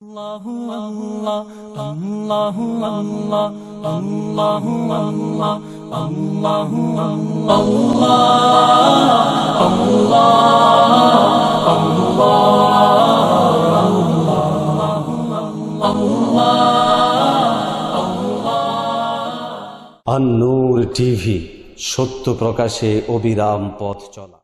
আল্লাহু আল্লাহ আল্লাহু আল্লাহ টিভি সত্য প্রকাশে অবিরাম পথ চলা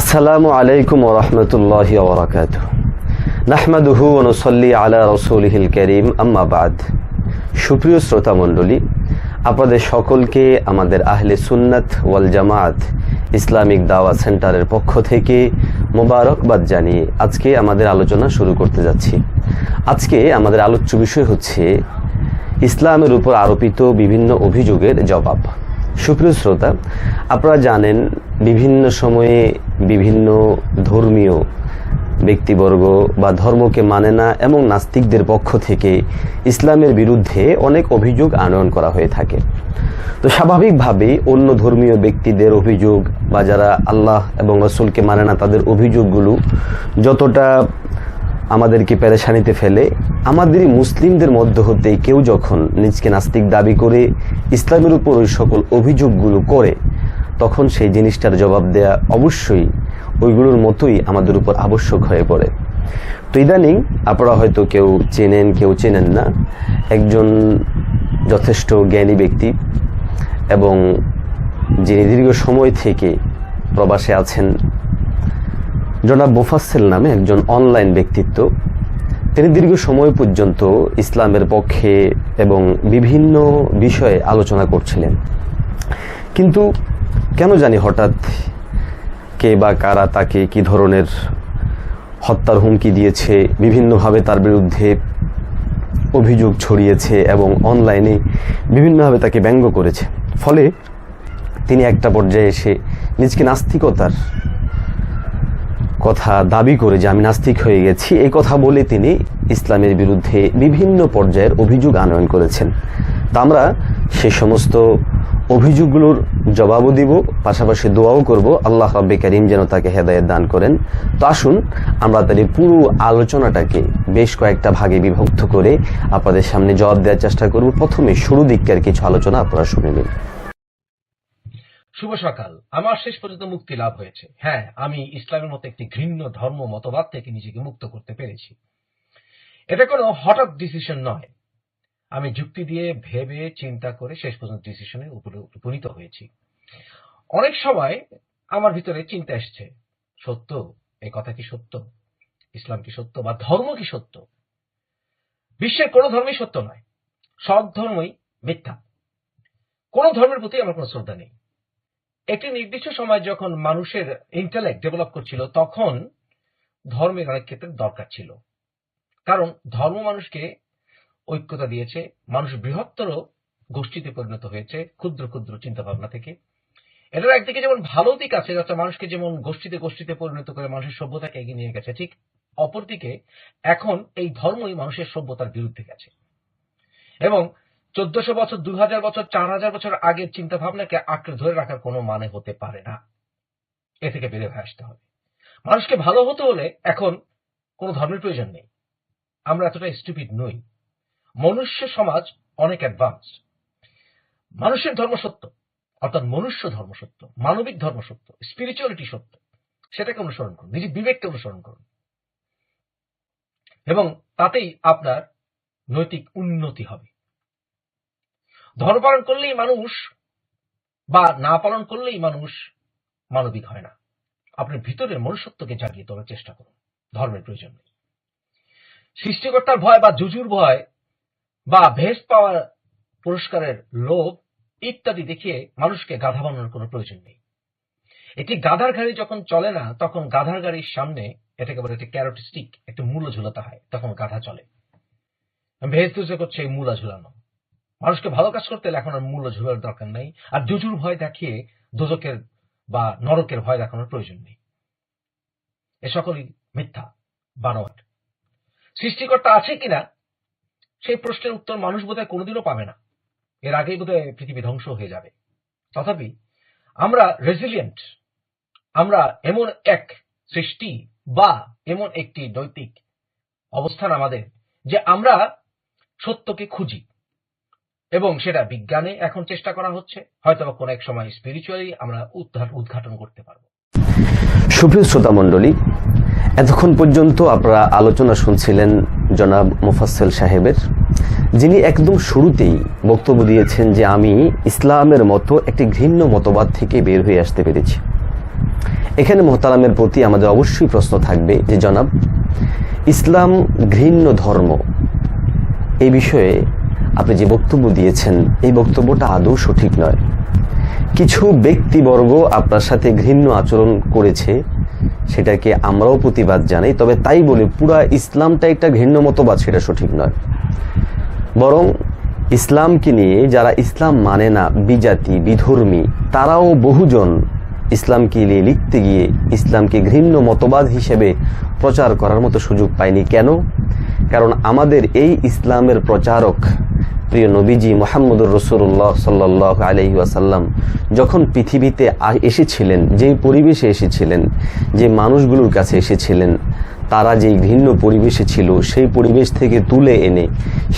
আসসালামু আলাইকুম ওরহমতুল্লাহ ওবরাকাত নাহমাদুহু অনুসল্লি আলা রসুলহিল করিম, আম্মা বাদ। সুপ্রিয় শ্রোতা মণ্ডলী, আপনাদের সকলকে আমাদের আহলে সুন্নাত ওয়াল জামাত ইসলামিক দাওয়া সেন্টারের পক্ষ থেকে মোবারকবাদ জানিয়ে আজকে আমাদের আলোচনা শুরু করতে যাচ্ছি। আজকে আমাদের আলোচ্য বিষয় হচ্ছে, ইসলামের উপর আরোপিত বিভিন্ন অভিযোগের জবাব। সুপ্রিয় শ্রোতা, আপনারা জানেন বিভিন্ন সময়ে বিভিন্ন ধর্মীয় ব্যক্তিবর্গ বা ধর্মকে মানে না এবং নাস্তিকদের পক্ষ থেকে ইসলামের বিরুদ্ধে অনেক অভিযোগ আনয়ন করা হয়ে থাকে। তো স্বাভাবিকভাবেই অন্য ধর্মীয় ব্যক্তিদের অভিযোগ বা যারা আল্লাহ এবং রসুলকে মানে না তাদের অভিযোগগুলো যতটা আমাদেরকে পেরেশানিতে ফেলে, আমাদেরই মুসলিমদের মধ্য হতে কেউ যখন নিজকে নাস্তিক দাবি করে, ইসলামের উপর ওই সকল অভিযোগগুলো করে, তখন সেই জিনিসটার জবাব দেয়া অবশ্যই ওইগুলোর মতোই আমাদের উপর আবশ্যক হয়ে পড়ে। তো ইদানিং আপনারা হয়তো কেউ চেনেন কেউ চেনেন না, একজন যথেষ্ট জ্ঞানী ব্যক্তি এবং যিনি দীর্ঘ সময় থেকে প্রবাসে আছেন জনাব মুফাসেল নামে একজন অনলাইন ব্যক্তিত্ব। তিনি দীর্ঘ সময় পর্যন্ত ইসলামের পক্ষে এবং বিভিন্ন বিষয়ে আলোচনা করছিলেন। কিন্তু কেন জানি হঠাৎ কে বা কারা তাকে কি ধরনের হত্যার হুমকি দিয়েছে, বিভিন্নভাবে তার বিরুদ্ধে অভিযোগ ছড়িয়েছে এবং অনলাইনে বিভিন্নভাবে তাকে ব্যঙ্গ করেছে। ফলে তিনি একটা পর্যায়ে এসে নিজকে নাস্তিকতার কথা দাবি করে যে আমি নাস্তিক হয়ে গেছি, এই কথা বলে তিনি ইসলামের বিরুদ্ধে বিভিন্ন পর্যায়ের অভিযোগ আনয়ন করেছেন। তা আমরা সে সমস্ত অভিযোগগুলোর জবাবও দিব, পাশাপাশি দোয়াও করব। আল্লাহ রাব্বে করিম যেন তাকে হেদায়ত দান করেন। তো আসুন, আমরা এই পুরো আলোচনাটাকে বেশ কয়েকটা ভাগে বিভক্ত করে আপনাদের সামনে জবাব দেওয়ার চেষ্টা করব। প্রথমে শুরু দিককার কিছু আলোচনা আপনারা শুনে নিন। শুভ সকাল। আমার শেষ পর্যন্ত মুক্তি লাভ হয়েছে। হ্যাঁ আমি ইসলামের মতো একটি ঘৃণ্য ধর্ম মতবাদ থেকে নিজেকে মুক্ত করতে পেরেছি। এটা কোনো হঠাৎ ডিসিশন নয়। আমি যুক্তি দিয়ে ভেবে চিন্তা করে শেষ পর্যন্ত ডিসিশনে উপনীত হয়েছি। অনেক সময় আমার ভিতরে চিন্তা এসছে, সত্য? এই কথা কি সত্য? ইসলাম কি সত্য বা ধর্ম কি সত্য? বিশ্বের কোনো ধর্মই সত্য নয়। সব ধর্মই মিথ্যা। কোন ধর্মের প্রতি আমার কোনো শ্রদ্ধা নেই। একটি নির্দিষ্ট সময় যখন মানুষের ইন্টালেক্ট ডেভেলপ করছিল, তখন ধর্মের অনেক ক্ষেত্রে দরকার ছিল। কারণ ধর্ম মানুষকে ঐক্যতা দিয়েছে, মানুষ বৃহত্তর গোষ্ঠীতে পরিণত হয়েছে, ক্ষুদ্র ক্ষুদ্র চিন্তা ভাবনা থেকে। এটার একদিকে যেমন ভালো দিক আছে অর্থাৎ মানুষকে যেমন গোষ্ঠীতে গোষ্ঠীতে পরিণত করে মানুষের সভ্যতাকে এগিয়ে নিয়ে গেছে, ঠিক অপরদিকে এখন এই ধর্মই মানুষের সভ্যতার বিরুদ্ধে গেছে। এবং চোদ্দশো বছর দু হাজার বছর চার হাজার বছর আগের চিন্তা ভাবনাকে আঁকড়ে ধরে রাখার কোনো মানে হতে পারে না। এ থেকে বেড়ে হয়ে আসতে হবে। মানুষকে ভালো হতে হলে এখন কোনো ধর্মের প্রয়োজন নেই। আমরা এতটা স্টুপিড নই। মনুষ্য সমাজ অনেক অ্যাডভান্স মানুষের ধর্ম সত্য, অর্থাৎ মনুষ্য ধর্ম সত্য, মানবিক ধর্ম সত্য স্পিরিচুয়ালিটি সত্য। সেটাকে অনুসরণ করুন, নিজের বিবেককে অনুসরণ করুন। এবং তাতেই আপনার নৈতিক উন্নতি হবে। ধর্ম পালন করলেই মানুষ বা না পালন করলেই মানুষ মানবিক হয় না। আপনার ভিতরের মনুষ্যত্বকে জাগিয়ে তোলার চেষ্টা করুন, ধর্মের প্রয়োজন নেই। সৃষ্টিকর্তার ভয় বা জুজুর ভয় বা ভেস পাওয়ার পুরস্কারের লোভ ইত্যাদি দেখিয়ে মানুষকে গাধা বানানোর কোনো প্রয়োজন নেই। এটি গাধার গাড়ি যখন চলে না, তখন গাধার গাড়ির সামনে এটাকে বলে একটি ক্যারোট স্টিক একটু মূল্য ঝুলাতে হয়, তখন গাধা চলে। ভেজ করছে এই মূলা ঝুলানো। মানুষকে ভালো কাজ করতে হলে এখন আর মূল্য ঝুলার দরকার নেই। আর জুজুর ভয় দেখিয়ে দোজকের বা নরকের ভয় দেখানোর প্রয়োজন নেই। এ সকলই মিথ্যা, বানোয়াট। সৃষ্টিকর্তা আছে কিনা, সেই প্রশ্নের উত্তর মানুষ বোধহয় কোনোদিনও পাবে না। এর আগেই বোধহয় পৃথিবী ধ্বংস হয়ে যাবে। তথাপি আমরা রেজিলিয়েন্ট আমরা এমন এক সৃষ্টি বা এমন একটি নৈতিক অবস্থান আমাদের যে আমরা সত্যকে খুঁজি। এবং সেটা বিজ্ঞানে এখন চেষ্টা করা হচ্ছে। হয়তো কোনো এক সময় স্পিরিচুয়ালি আমরা উদ্ঘা- উদ্ঘাটন করতে পারব। সুপ্রিয় শ্রোতা মণ্ডলী, এতক্ষণ পর্যন্ত আপনারা আলোচনা শুনছিলেন জনাব মুফাসেল সাহেবের, যিনি একদম শুরুতেই বক্তব্য দিয়েছেন যে আমি ইসলামের মতো একটি ঘৃণ্য মতবাদ থেকে বের হয়ে আসতে পেরেছি। এখানে মোহতারামের প্রতি আমাদের অবশ্যই প্রশ্ন থাকবে যে জনাব, ইসলাম ঘৃণ্য ধর্ম, এই বিষয়ে আপনি যে বক্তব্য দিয়েছেন, এই বক্তব্যটা আদৌ সঠিক নয়। কিছু ব্যক্তিবর্গ আপনার সাথে ঘৃণ্য আচরণ করেছে, সেটাকে আমরাও প্রতিবাদ জানাই, তবে তাই বলে পুরা ইসলামটা একটা ঘৃণ্য মতবাদ, সেটা সঠিক নয়। বরং ইসলামকে নিয়ে যারা ইসলাম মানে না, বিজাতি, বিধর্মী, তারাও বহুজন ইসলামকে নিয়ে লিখতে গিয়ে ইসলামকে ঘৃণ্য মতবাদ হিসেবে প্রচার করার মতো সুযোগ পায়নি। কেন? কারণ আমাদের এই ইসলামের প্রচারক প্রিয় নবীজি মোহাম্মদুর রসুল্লাহ সাল্লাহ আলহি আসাল্লাম যখন পৃথিবীতে এসেছিলেন, যেই পরিবেশে এসেছিলেন, যে মানুষগুলোর কাছে এসেছিলেন তারা যেই ঘৃণ্য পরিবেশে ছিল, সেই পরিবেশ থেকে তুলে এনে,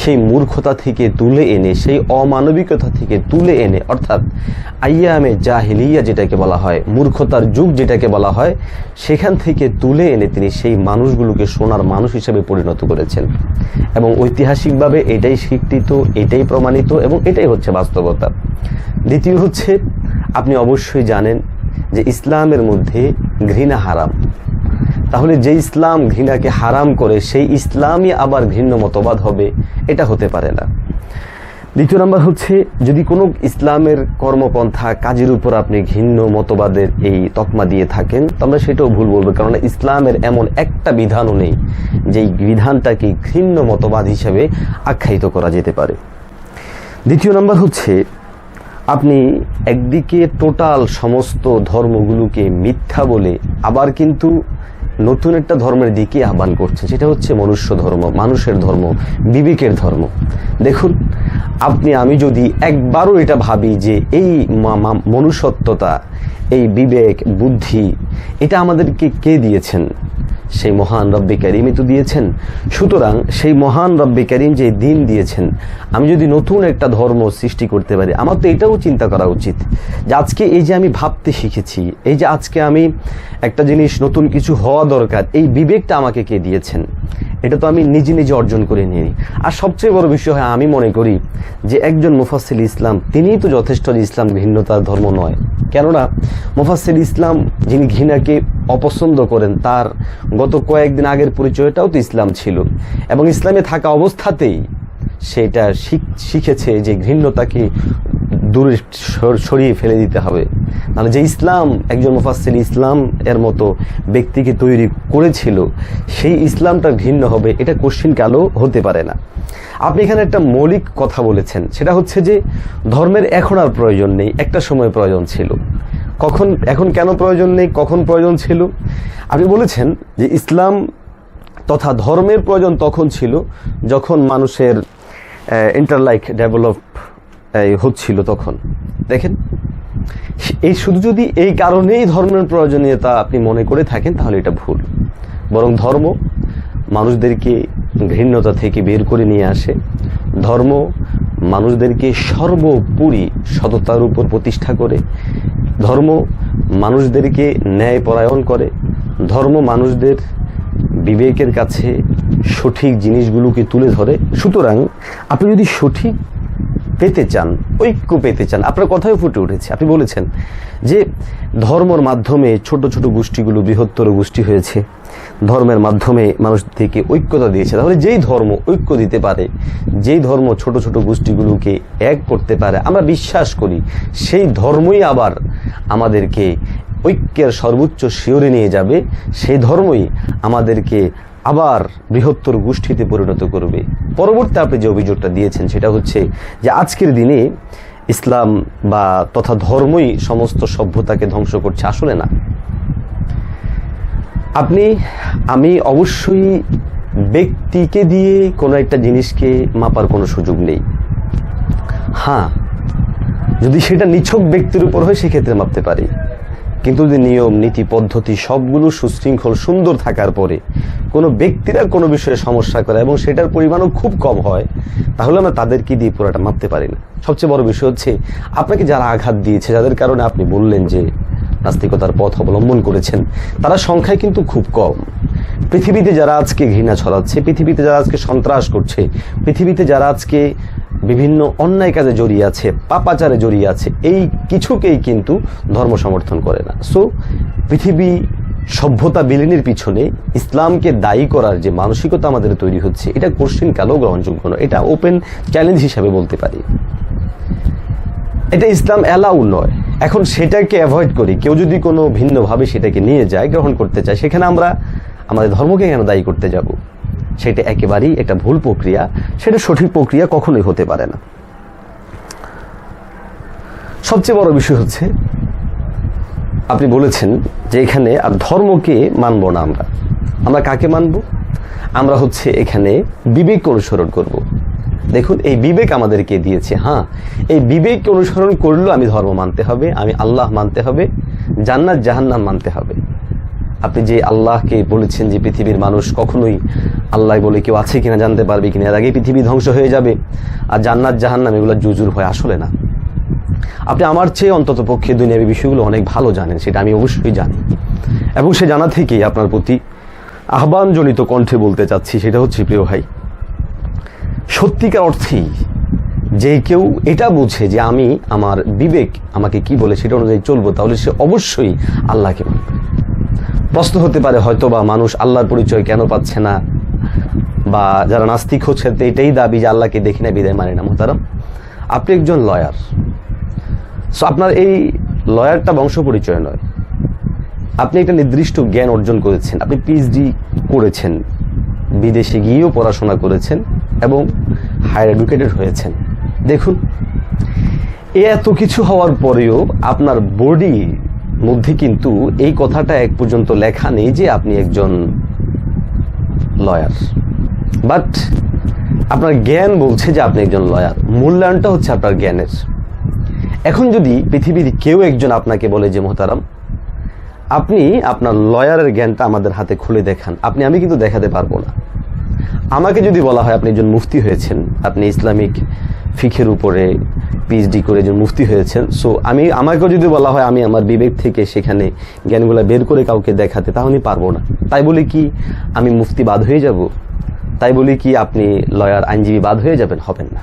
সেই মূর্খতা থেকে তুলে এনে, সেই অমানবিকতা থেকে তুলে এনে, অর্থাৎ আইয়ামে জাহিলিয়া যেটাকে বলা হয়, মূর্খতার যুগ যেটাকে বলা হয়, সেখান থেকে তুলে এনে তিনি সেই মানুষগুলোকে সোনার মানুষ হিসেবে পরিণত করেছেন। এবং ঐতিহাসিকভাবে এটাই স্বীকৃত, এটাই প্রমাণিত এবং এটাই হচ্ছে বাস্তবতা। দ্বিতীয় হচ্ছে, আপনি অবশ্যই জানেন যে ইসলামের মধ্যে ঘৃণা হারাম। তাহলে যে ইসলাম ঘৃণাকে হারাম করে, সেই ইসলামই আবার ঘৃণ্য মতবাদ হবে, এটা হতে পারে না। দ্বিতীয় নম্বর হচ্ছে, যদি কোনো ইসলামের কর্মপন্থা কাজের উপর আপনি ঘৃণ্য মতবাদের এই তকমা দিয়ে থাকেন আমরা সেটাও ভুল বলব কারণ ইসলামের এমন একটা বিধানও নেই যেই বিধানটাকে ঘৃণ্য মতবাদ হিসেবে আখ্যায়িত করা যেতে পারে। দ্বিতীয় নম্বর হচ্ছে, আপনি একদিকে টোটাল সমস্ত ধর্মগুলোকে মিথ্যা বলে, আবার কিন্তু নতুন একটা ধর্মের দিকে আহ্বান করছেন সেটা হচ্ছে মনুষ্য ধর্ম, মানুষের ধর্ম, বিবেকের ধর্ম। দেখুন, আপনি, আমি যদি একবারও এটা ভাবি যে এই মনুষ্যত্বতা এই বিবেক, বুদ্ধি, এটা আমাদেরকে কে দিয়েছেন? সেই মহান রব্বে করিমই তো দিয়েছেন। সুতরাং সেই মহান রব্বে করিম যে দিন দিয়েছেন, আমি যদি নতুন একটা ধর্ম সৃষ্টি করতে পারি, আমার তো এটাও চিন্তা করা উচিত যে আজকে এই যে আমি ভাবতে শিখেছি, এই যে আজকে আমি একটা জিনিস নতুন কিছু হওয়া দরকার, এই বিবেকটা আমাকে কে দিয়েছেন? এটা তো আমি নিজে নিজে অর্জন করে নিই আর সবচেয়ে বড় বিষয় হয়, আমি মনে করি যে একজন মুফাসিল ইসলাম, তিনিই তো যথেষ্ট ইসলাম ঘৃণ্যতার ধর্ম নয়। কেননা মুফাসিল ইসলাম যিনি ঘৃণাকে অপছন্দ করেন, তার গত কয়েকদিন আগের পরিচয়টাও তো ইসলাম ছিল। এবং ইসলামে থাকা অবস্থাতেই সেটা শিখ- শিখেছে যে ঘৃণ্যতাকে দূরে সর- সরিয়ে ফেলে দিতে হবে। নাহলে যে ইসলাম, একজন মুফাসিল ইসলাম এর মতো ব্যক্তিকে তৈরি করেছিল, সেই ইসলামটা ভিন্ন হবে, এটা কোশ্চিন কালও হতে পারে না। আপনি এখানে একটা মৌলিক কথা বলেছেন, সেটা হচ্ছে যে ধর্মের এখন আর প্রয়োজন নেই, একটা সময় প্রয়োজন ছিল। কখন, এখন কেন প্রয়োজন নেই, কখন প্রয়োজন ছিল? আপনি বলেছেন যে ইসলাম তথা ধর্মের প্রয়োজন তখন ছিল, যখন মানুষের ইন্টারলাইক ডেভেলপ হচ্ছিল তখন। দেখেন, এই শুধু যদি এই কারণেই ধর্মের প্রয়োজনীয়তা আপনি মনে করে থাকেন, তাহলে এটা ভুল। বরং ধর্ম মানুষদেরকে ঘৃণ্যতা থেকে বের করে নিয়ে আসে। ধর্ম মানুষদেরকে সর্বোপরি সততার উপর প্রতিষ্ঠা করে। ধর্ম মানুষদেরকে ন্যায় পরায়ণ করে। ধর্ম মানুষদের বিবেকের কাছে সঠিক জিনিসগুলোকে তুলে ধরে। সুতরাং আপনি যদি সঠিক পেতে চান, ঐক্য পেতে চান, আপনার কথাই ফুটে উঠেছে। আপনি বলেছেন যে ধর্মর মাধ্যমে ছোট ছোট গোষ্ঠীগুলো বৃহত্তর গোষ্ঠী হয়েছে, ধর্মের মাধ্যমে মানুষদেরকে ঐক্যতা দিয়েছে। তাহলে যেই ধর্ম ঐক্য দিতে পারে, যেই ধর্ম ছোট ছোট গোষ্ঠীগুলোকে এক করতে পারে, আমরা বিশ্বাস করি সেই ধর্মই আবার আমাদেরকে ঐক্যের সর্বোচ্চ শিওরে নিয়ে যাবে। সেই ধর্মই আমাদেরকে আবার বৃহত্তর গোষ্ঠীতে পরিণত করবে। পরবর্তী আপনি যে অভিযোগটা দিয়েছেন সেটা হচ্ছে যে আজকের দিনে ইসলাম বা তথা ধর্মই সমস্ত সভ্যতাকে ধ্বংস করছে আসলে না। আপনি, আমি অবশ্যই ব্যক্তিকে দিয়ে কোনো একটা জিনিসকে মাপার কোনো সুযোগ নেই। হ্যাঁ যদি সেটা নিছক ব্যক্তির উপর হয় সেক্ষেত্রে মাপতে পারি। কিন্তু যদি নিয়ম, নীতি, পদ্ধতি সবগুলো সুশৃঙ্খল, সুন্দর থাকার পরে কোনো ব্যক্তিরা কোনো বিষয়ে সমস্যা করে এবং সেটার পরিমাণও খুব কম হয়, তাহলে আমরা তাদেরকে দিয়ে পুরোটা মাপতে পারি না? সবচেয়ে বড় বিষয় হচ্ছে, আপনাকে যারা আঘাত দিয়েছে, যাদের কারণে আপনি বললেন যে নাস্তিকতার পথ অবলম্বন করেছেন, তারা সংখ্যায় কিন্তু খুব কম। পৃথিবীতে যারা আজকে ঘৃণা ছড়াচ্ছে, পৃথিবীতে যারা আজকে সন্ত্রাস করছে, পৃথিবীতে যারা আজকে বিভিন্ন অন্যায় কাজে জড়িয়ে আছে, পাপাচারে জড়িয়ে আছে, এই কিছুকেই কিন্তু ধর্ম সমর্থন করে না। সো পৃথিবী সভ্যতা বিলীনের পিছনে ইসলামকে দায়ী করার যে মানসিকতা আমাদের তৈরি হচ্ছে, এটা কোশ্চিন কালেও গ্রহণযোগ্য নয়। এটা ওপেন চ্যালেঞ্জ হিসাবে বলতে পারি। এটা ইসলাম অ্যালাউ নয়। এখন সেটাকে অ্যাভয়েড করি। কেউ যদি কোনো ভিন্নভাবে সেটাকে নিয়ে যায়, গ্রহণ করতে চায়, সেখানে আমরা আমাদের ধর্মকে কেন দায়ী করতে যাব? সেটা একেবারেই একটা ভুল প্রক্রিয়া। সেটা সঠিক প্রক্রিয়া কখনোই হতে পারে না। সবচেয়ে বড় বিষয় হচ্ছে আপনি বলেছেন যে এখানে আর ধর্মকে মানব না আমরা। আমরা কাকে মানব? আমরা হচ্ছে এখানে বিবেক অনুসরণ করব। দেখুন, এই বিবেক আমাদেরকে দিয়েছে হ্যাঁ? এই বিবেক অনুসরণ করলেও আমি ধর্ম মানতে হবে, আমি আল্লাহ মানতে হবে, জান্নাত জাহান্নাম মানতে হবে। আপনি যে আল্লাহকে বলেছেন যে পৃথিবীর মানুষ কখনোই আল্লাহ বলে কেউ আছে কিনা জানতে পারবে কিনা, এর আগে পৃথিবী ধ্বংস হয়ে যাবে। আর জান্নাত জাহান্নাম এগুলো জুজুর হয় আসলে না। আপনি আমার চেয়ে অন্তত পক্ষে দুনিয়াবী বিষয়গুলো অনেক ভালো জানেন, সেটা আমি অবশ্যই জানি। এবং সে জানা থেকেই আপনার প্রতি আহ্বানজনিত কণ্ঠে বলতে চাচ্ছি, সেটা হচ্ছে, প্রিয় ভাই, সত্যিকার অর্থেই যে কেউ এটা বুঝে যে আমি, আমার বিবেক আমাকে কি বলে সেটা অনুযায়ী চলবো, তাহলে সে অবশ্যই আল্লাহকে মানবে। প্রশ্ন হতে পারে হয়তো বা মানুষ আল্লাহর পরিচয় কেন পাচ্ছে না, বা যারা নাস্তিক হচ্ছে, এটাই দাবি যে আল্লাহকে দেখি না বিদায় মানে না, মোহতারাম। আপনি একজন লয়ার সো আপনার এই লয়ারটা বংশ পরিচয় নয়। আপনি একটা নির্দিষ্ট জ্ঞান অর্জন করেছেন, আপনি পিএইচডি করেছেন, বিদেশে গিয়েও পড়াশোনা করেছেন এবং হায়ার এডুকেটেড হয়েছেন। দেখুন এত কিছু হওয়ার পরেও আপনার বডি মধ্যে কিন্তু এই কথাটা এক পর্যন্ত লেখা নেই যে আপনি একজন লয়ার বাট আপনার জ্ঞান বলছে যে আপনি একজন লয়ার মূল্যায়নটা হচ্ছে আপনার জ্ঞানের। এখন যদি পৃথিবীর কেউ একজন আপনাকে বলে যে, মোহতারাম, আপনি আপনার লয়ারের জ্ঞানটা আমাদের হাতে খুলে দেখান, আপনি, আমি কিন্তু দেখাতে পারব না। আমাকে যদি বলা হয়, আপনি একজন মুফতি হয়েছেন, আপনি ইসলামিক ফিখের উপরে পিএইচডি করে একজন মুফতি হয়েছেন সো আমি, আমাকেও যদি বলা হয়, আমি আমার বিবেক থেকে সেখানে জ্ঞানগুলো বের করে কাউকে দেখাতে, তাহলে পারব না। তাই বলে কি, আমি মুফতি বাদ হয়ে যাব? তাই বলে কি, আপনি লয়ার আইনজীবী বাদ হয়ে যাবেন? হবেন না।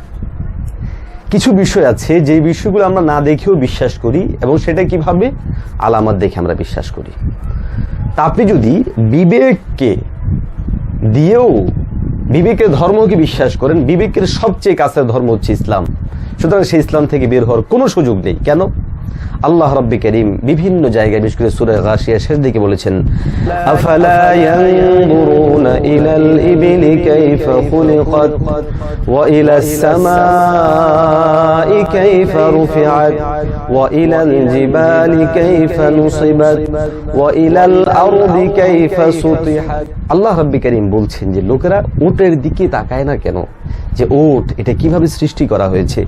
কিছু বিষয় আছে যে বিষয়গুলো আমরা না দেখেও বিশ্বাস করি এবং সেটা কীভাবে আলামত দেখে আমরা বিশ্বাস করি। তা আপনি যদি বিবেককে দিয়েও, বিবেকের ধর্মকে বিশ্বাস করেন, বিবেকের সবচেয়ে কাছের ধর্ম হচ্ছে ইসলাম। সুতরাং সেই ইসলাম থেকে বের হওয়ার কোনো সুযোগ নেই। কেন? আল্লাহ রব্বি করিম বিভিন্ন জায়গায়, বিশেষ করে সুরে গাশিয়া শেষ দিকে বলেছেন, আফালা ইয়ানজুরুনা ইলাল আল্লাহ রব্বি করিম বলছেন যে, লোকেরা উটের দিকে তাকায় না কেন? যে ওট, এটা কীভাবে সৃষ্টি করা হয়েছে?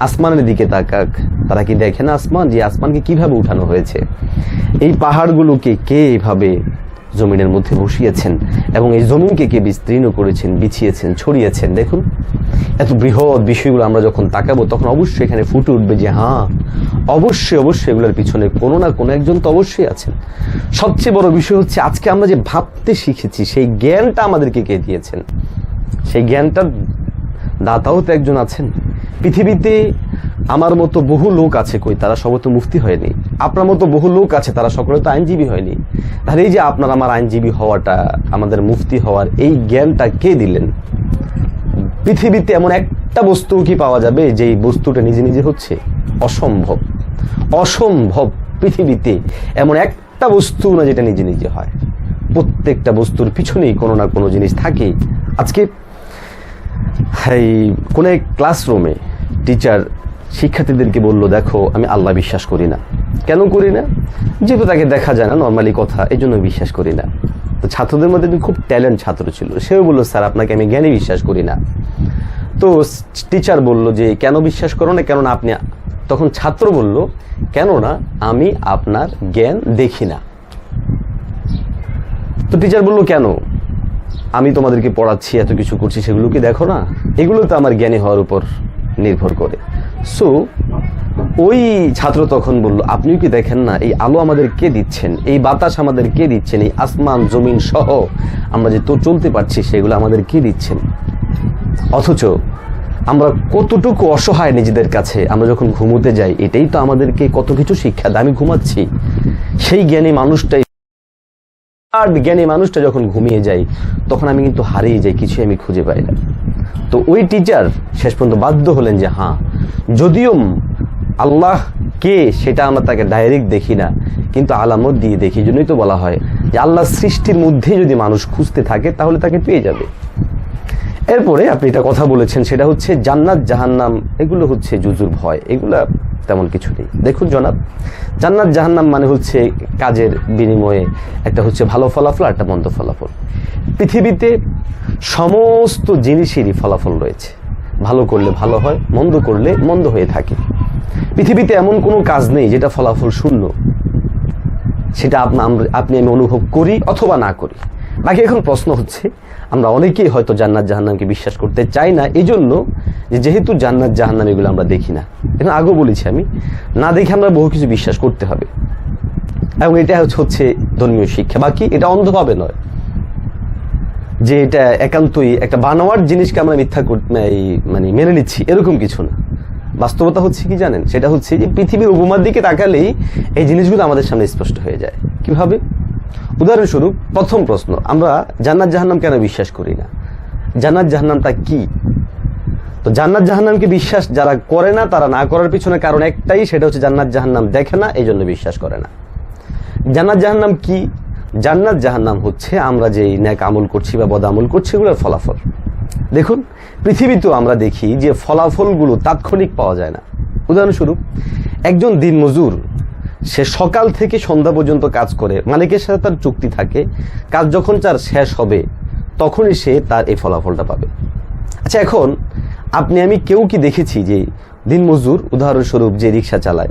আসমানের দিকে তাকাক। তারা কি দেখে না আসমান? যে আসমানকে কীভাবে উঠানো হয়েছে? এই পাহাড়গুলোকে কে এভাবে জমিনের মধ্যে বসিয়েছেন? এবং এই জমিনকে কে বিস্তীর্ণ করেছেন, বিছিয়েছেন, ছড়িয়েছেন? দেখুন। এত বৃহৎ বিষয়গুলো আমরা যখন তাকাবো, তখন অবশ্যই এখানে ফুটে উঠবে যে হ্যাঁ অবশ্যই অবশ্যই এগুলোর পিছনে কোনো না কোনো একজন তো অবশ্যই আছেন। সবচেয়ে বড় বিষয় হচ্ছে, আজকে আমরা যে ভাবতে শিখেছি, সেই জ্ঞানটা আমাদেরকে কে দিয়েছেন? সেই জ্ঞানটার দাতাও তো একজন আছেন। পৃথিবীতে আমার মতো বহু লোক আছে কই, তারা সব তো মুফতি হয়নি। আপনার মতো বহু লোক আছে, তারা সকলে তো আইনজীবী হয়নি। তাহলে এই যে আপনার আমার আইনজীবী হওয়াটা, আমাদের মুফতি হওয়ার এই জ্ঞানটা কে দিলেন? পৃথিবীতে এমন একটা বস্তু কি পাওয়া যাবে, যেই বস্তুটা নিজে নিজে হচ্ছে? অসম্ভব। অসম্ভব পৃথিবীতে এমন একটা বস্তু না যেটা নিজে নিজে হয়। প্রত্যেকটা বস্তুর পিছনেই কোনো না কোনো জিনিস থাকে। আজকে এই কোনো এক ক্লাসরুমে টিচার শিক্ষার্থীদেরকে বলল, দেখো, আমি আল্লাহ বিশ্বাস করি না। কেন করি না? যেহেতু তাকে দেখা যায় না নর্মালি কথা এই জন্য বিশ্বাস করি না। তো ছাত্রদের মধ্যে খুব ট্যালেন্ট ছাত্র ছিল। সেও বলল, স্যার, আপনাকে আমি জ্ঞানী বিশ্বাস করি না। তো টিচার বলল যে, কেন বিশ্বাস করো না? কেননা আপনি তখন ছাত্র বলল, কেননা আমি আপনার জ্ঞান দেখি না। তো টিচার বলল, কেন? আমি তোমাদেরকে পড়াচ্ছি, এত কিছু করছি, সেগুলো কি দেখো না? এগুলো তো আমার জ্ঞানী হওয়ার উপর নির্ভর করে। সো ওই ছাত্র তখন বলল আপনিও কি দেখেন না, এই আলো আমাদের কে দিচ্ছেন? এই বাতাস আমাদের কে দিচ্ছেন? এই আসমান, জমিন সহ আমরা যে তো চলতে পারছি, সেগুলো আমাদের কে দিচ্ছেন? অথচ আমরা কতটুকু অসহায় নিজেদের কাছে, আমরা যখন ঘুমোতে যাই, এটাই তো আমাদেরকে কত কিছু শিক্ষা দেয়। আমি ঘুমাচ্ছি। সেই জ্ঞানী মানুষটাই আর জ্ঞানী মানুষটা যখন ঘুমিয়ে যায়, তখন আমি কিন্তু হারিয়ে যাই কিছু আমি খুঁজে পাই না। তো ওই টিচার শেষ পর্যন্ত বাধ্য হলেন যে হ্যাঁ যদিও আল্লাহ কে সেটা আমরা তাকে ডাইরেক্ট দেখি না, কিন্তু আলামত দিয়ে দেখি, জন্যই তো বলা হয় যে, আল্লাহ সৃষ্টির মধ্যে যদি মানুষ খুঁজতে থাকে, তাহলে তাকে পেয়ে যাবে। এরপরে আপনি এটা কথা বলেছেন, সেটা হচ্ছে জান্নাত, জাহান্নাম, এগুলো হচ্ছে জুজুর ভয়। এগুলা তেমন কিছু নেই। দেখুন জনাব, জান্নাত জাহান্নাম মানে হচ্ছে কাজের বিনিময়ে একটা হচ্ছে ভালো ফলাফল আর একটা মন্দ ফলাফল। পৃথিবীতে সমস্ত জিনিসেরই ফলাফল রয়েছে। ভালো করলে ভালো হয়, মন্দ করলে মন্দ হয়ে থাকে। পৃথিবীতে এমন কোনো কাজ নেই যেটা ফলাফল শূন্য। সেটা আপনি আমি অনুভব করি অথবা না করি। বাকি এখন প্রশ্ন হচ্ছে, আমরা অনেকেই হয়তো জান্নাত জাহান্নামকে বিশ্বাস করতে চাই না এই জন্য যেহেতু জান্নাত জাহান্নাম এগুলো আমরা দেখি না। এখন আগেও বলেছি আমি, না দেখে আমরা বহু কিছু বিশ্বাস করতে হবে। এবং এটা হচ্ছে ধর্মীয় শিক্ষা। বাকি এটা অন্ধভাবে নয়। যে এটা একান্তই একটা বানোয়ার জিনিসকে আমরা মিথ্যা মানে মেনে নিচ্ছি, এরকম কিছু না। বাস্তবতা হচ্ছে কি জানেন? সেটা হচ্ছে যে পৃথিবীর উপমার দিকে তাকালেই এই জিনিসগুলো আমাদের সামনে স্পষ্ট হয়ে যায়। কীভাবে? উদাহরণস্বরূপ, প্রথম প্রশ্ন, আমরা জান্নাত জাহান্নাম কেন বিশ্বাস করি না? জান্নাত জাহান্নামটা কি? তো জান্নাত জাহান্নামকে বিশ্বাস যারা করে না, তারা না করার পিছনে কারণ একটাই, সেটা হচ্ছে জান্নাত জাহান্নাম দেখে না এই জন্য বিশ্বাস করে না। জান্নাত জাহান্নাম কি? জান্নাত জাহান্নাম হচ্ছে আমরা যে ন্যাক আমল করছি বা বদ আমল করছি, এগুলোর ফলাফল। দেখুন, পৃথিবীতেও আমরা দেখি যে ফলাফলগুলো তাৎক্ষণিক পাওয়া যায় না। উদাহরণস্বরূপ, একজন দিনমজুর সে সকাল থেকে সন্ধ্যা পর্যন্ত কাজ করে। মালিকের সাথে তার চুক্তি থাকে। কাজ যখন তার শেষ হবে, তখনই সে তার এই ফলাফলটা পাবে। আচ্ছা এখন আপনি, আমি কেউ কি দেখেছি যে দিন দিনমজুর, উদাহরণস্বরূপ যে রিক্সা চালায়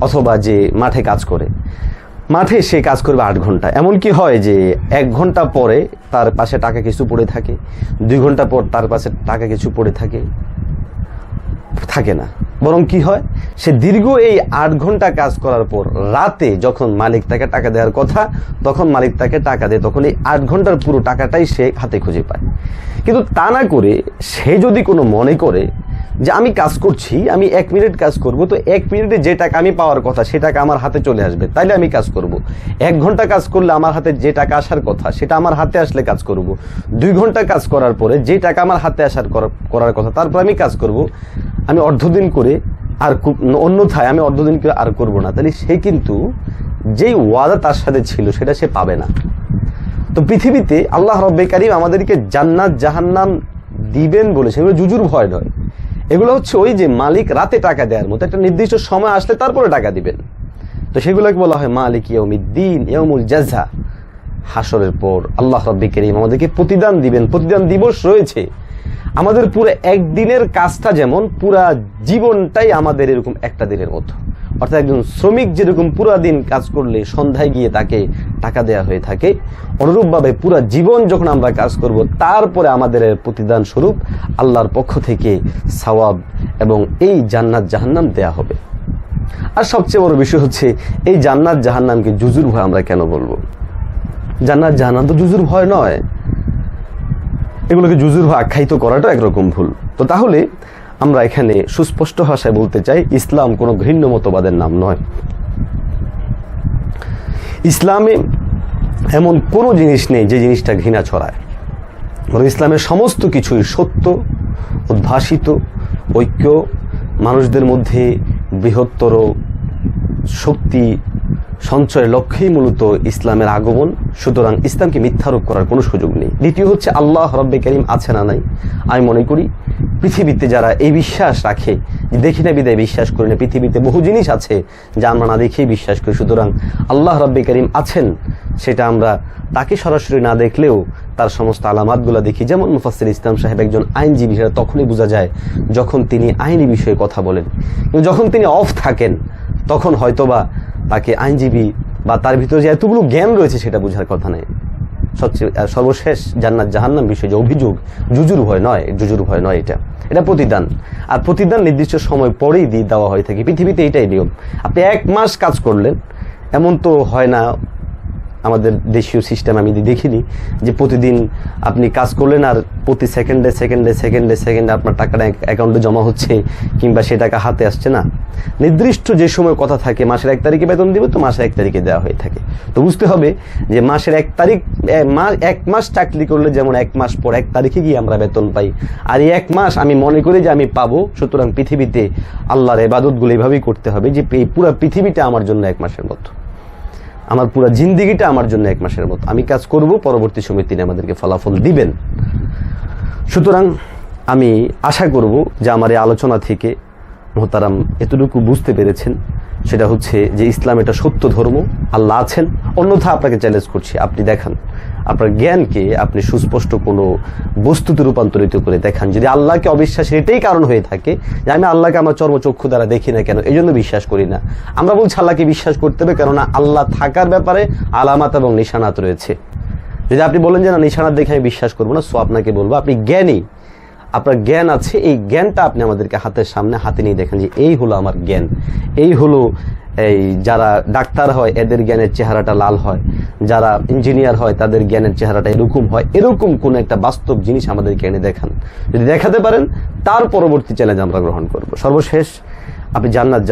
অথবা যে মাঠে কাজ করে, মাঠে সে কাজ করবে আট ঘণ্টা। এমন কি হয় যে এক ঘণ্টা পরে তার পাশে টাকা কিছু পড়ে থাকে, দুই ঘণ্টা পর তার পাশে টাকা কিছু পড়ে থাকে থাকে না। বরং কি হয়? সে দীর্ঘ এই আট ঘণ্টা কাজ করার পর রাতে যখন মালিক তাকে টাকা দেওয়ার কথা, তখন মালিক তাকে টাকা দেয়, তখন এই আট ঘণ্টার পুরো টাকাটাই সে হাতে খুঁজে পায়। কিন্তু তা না করে সে যদি কোনো মনে করে যে আমি কাজ করছি, আমি এক মিনিট কাজ করব, তো এক মিনিটে যে টাকা আমি পাওয়ার কথা, সে টাকা আমার হাতে চলে আসবে। তাইলে আমি কাজ করব। এক ঘণ্টা কাজ করলে আমার হাতে যে টাকা আসার কথা, সেটা আমার হাতে আসলে কাজ করব। দুই ঘণ্টা কাজ করার পরে যে টাকা আমার হাতে আসার করার কথা, তারপর আমি কাজ করব। আমি অর্ধদিন করে আর অন্যথায় আমি অর্ধদিন করে আর করব না। তাহলে সে কিন্তু যেই ওয়াদা তার সাথে ছিল, সেটা সে পাবে না। তো পৃথিবীতে আল্লাহ রব্বে কারিম আমাদেরকে জান্নাত, জাহান্নাম দিবেন বলে সেগুলো জুজুর ভয় নয়। এগুলো হচ্ছে ওই যে মালিক রাতে টাকা দেওয়ার মতো। একটা নির্দিষ্ট সময় আসলে তারপরে টাকা দিবেন। তো সেগুলোকে বলা হয় মালিক ইয়মিদ্দিন ইয়মুল জাজা। হাসরের পর আল্লাহ রব্বি করিম আমাদেরকে প্রতিদান দিবেন। প্রতিদান দিবস রয়েছে। আমাদের পুরো একদিনের কাজটা যেমন, পুরা জীবনটাই আমাদের এরকম একটা দিনের মতো। অর্থাৎ একজন শ্রমিক যেরকম পুরা দিন কাজ করলে সন্ধ্যায় গিয়ে তাকে টাকা দেয়া হয়ে থাকে, অনুরূপভাবে পুরা জীবন যখন আমরা কাজ করব, তারপরে আমাদের প্রতিদান স্বরূপ আল্লাহর পক্ষ থেকে সওয়াব এবং এই জান্নাত জাহান্নাম দেয়া হবে। আর সবচেয়ে বড় বিষয় হচ্ছে, এই জান্নাত জাহান্নামকে জুজুর ভয় আমরা কেন বলব? জান্নাত জাহান্নাম তো জুজুর ভয় নয়। এগুলোকে জুজুর ভয় আখ্যায়িত করাটা একরকম ভুল। তো তাহলে আমরা এখানে সুস্পষ্ট ভাষায় বলতে চাই, ইসলাম কোনো ঘৃণ্য মতবাদের নাম নয়। ইসলামে এমন কোনো জিনিস নেই যে জিনিসটা ঘৃণা ছড়ায়। ইসলামের সমস্ত কিছুই সত্য, উদ্ভাসিত, ঐক্য, মানুষদের মধ্যে বৃহত্তর শক্তি সঞ্চয়ের লক্ষ্যেই মূলত ইসলামের আগমন, সুতরাং ইসলামকে মিথ্যারোপ করার কোনো সুযোগ নেই। দ্বিতীয় হচ্ছে, আল্লাহ রব্বে করিম আছে না নাই? আমি মনে করি, পৃথিবীতে যারা এই বিশ্বাস রাখে দেখি না বিদায় বিশ্বাস করি না, পৃথিবীতে বহু জিনিস আছে যা আমরা না দেখেই বিশ্বাস করি। সুতরাং আল্লাহ রব্বে করিম আছেন, সেটা আমরা তাকে সরাসরি না দেখলেও তার সমস্ত আলামাতগুলো দেখি। যেমন মুফাসির ইসলাম সাহেব একজন আইনজীবী, সেটা তখনই বোঝা যায় যখন তিনি আইনি বিষয়ে কথা বলেন। যখন তিনি অফ থাকেন, তখন হয়তোবা তাকে আইনজীবী বা তার ভিতরে যে এতগুলো জ্ঞান রয়েছে সেটা বোঝার কথা নেই সবচেয়ে সর্বশেষ জান্নাত জাহান্নাম বিষয়ে যে অভিযোগ, জুজুর ভয় নয়, জুজুর ভয় নয় এটা। এটা প্রতিদান। আর প্রতিদান নির্দিষ্ট সময় পরেই দিয়ে দেওয়া হয়ে থাকে। পৃথিবীতে এটাই নিয়ম। আপনি এক মাস কাজ করলেন, এমন তো হয় না আমাদের দেশীয় সিস্টেম আমি দেখিনি, যে প্রতিদিন আপনি কাজ করলেন আর প্রতি সেকেন্ডে সেকেন্ডে সেকেন্ডে সেকেন্ডে আপনার টাকাটা অ্যাকাউন্টে জমা হচ্ছে কিংবা সে টাকা হাতে আসছে না। নির্দিষ্ট যে সময় কথা থাকে, মাসের এক তারিখে বেতন দিবে তো মাসের এক তারিখে দেওয়া হয়ে থাকে। তো বুঝতে হবে যে মাসের এক তারিখ এক মাস চাকরি করলে যেমন এক মাস পর এক তারিখে গিয়ে আমরা বেতন পাই। আর এই এক মাস আমি মনে করি যে আমি পাবো, সুতরাং পৃথিবীতে আল্লাহর এবাদতগুলো এইভাবেই করতে হবে যে পুরো পৃথিবীটা আমার জন্য এক মাসের মতো। আমার পুরো জিন্দিগিটা আমার জন্য এক মাসের মতো। আমি কাজ করব, পরবর্তী সময় তিনি আমাদেরকে ফলাফল দিবেন। সুতরাং আমি আশা করব যে আমার এই আলোচনা থেকে মোহতারাম এতটুকু বুঝতে পেরেছেন। সেটা হচ্ছে যে ইসলাম এটা সত্য ধর্ম, আল্লাহ আছেন। অন্যথা আপনাকে চ্যালেঞ্জ করছি, আপনি দেখান। আপনার জ্ঞানকে আপনি সুস্পষ্ট কোনো বস্তুতে রূপান্তরিত করে দেখান। যদি আল্লাহকে অবিশ্বাসের এটাই কারণ হয়ে থাকে যে আমি আল্লাহকে আমার চর্মচক্ষু দ্বারা দেখি না কেন, এই জন্য বিশ্বাস করি না। আমরা বলছি আল্লাহকে বিশ্বাস করতে হবে, কেননা আল্লাহ থাকার ব্যাপারে আলামাত এবং নিশানাত রয়েছে। যদি আপনি বলেন যে না, নিশানাত দেখে আমি বিশ্বাস করব না, সো আপনাকে বলব, আপনি জ্ঞানী। আপনার জ্ঞান আছে, এই জ্ঞানটা আপনি আমাদেরকে হাতের সামনে, হাতে নিয়ে দেখেন যে এই হলো আমার জ্ঞান। এই হলো এই যারা ডাক্তার হয়, এদের জ্ঞানের চেহারাটা লাল হয়। যারা ইঞ্জিনিয়ার হয়, তাদের জ্ঞানের চেহারাটা এরকম হয়। এরকম কোন একটা বাস্তব জিনিস আমাদেরকে এনে দেখান। যদি দেখাতে পারেন, তার পরবর্তী চ্যালেঞ্জ আমরা গ্রহণ করব। সর্বশেষ, আপনি জান্নাত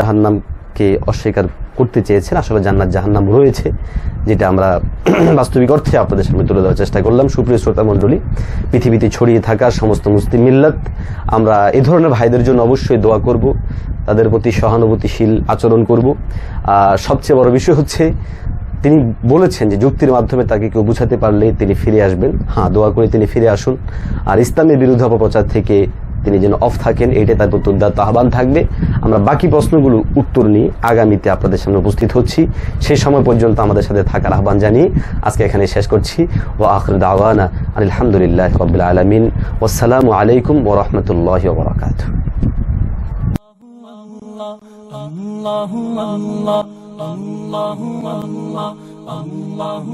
জাহান্নামকে অস্বীকার করতে চেয়েছেন, আসলে জান্নাত জাহান্নাম রয়েছে, যেটা আমরা বাস্তবিক অর্থে আপনাদের সামনে তুলে দেওয়ার চেষ্টা করলাম। সুপ্রিয় শ্রোতা মণ্ডলী, পৃথিবীতে ছড়িয়ে থাকা সমস্ত মুসলিম মিল্লাত, আমরা এ ধরনের ভাইদের জন্য অবশ্যই দোয়া করব, তাদের প্রতি সহানুভূতিশীল আচরণ করব। আর সবচেয়ে বড় বিষয় হচ্ছে, তিনি বলেছেন যে যুক্তির মাধ্যমে তাকে কেউ বুঝাতে পারলে তিনি ফিরে আসবেন। হ্যাঁ দোয়া করে তিনি ফিরে আসুন। আর ইসলামের বিরুদ্ধে অপপ্রচার থেকে তিনি যেন অফ থাকেন এটাই তার প্রতি উদাত্ত আহ্বান থাকবে আমরা বাকি প্রশ্নগুলো উত্তর নিয়ে আগামীতে আপনাদের সামনে উপস্থিত হচ্ছি সেই সময় পর্যন্ত আমাদের সাথে থাকার আহ্বান জানিয়ে আজকে এখানে শেষ করছি ও আখর দাওয়ানা আলহামদুলিল্লাহ রবিল আলমিন ওসালামু আলাইকুম ও রহমতুল্লাহ বরাকাত الله الله الله الله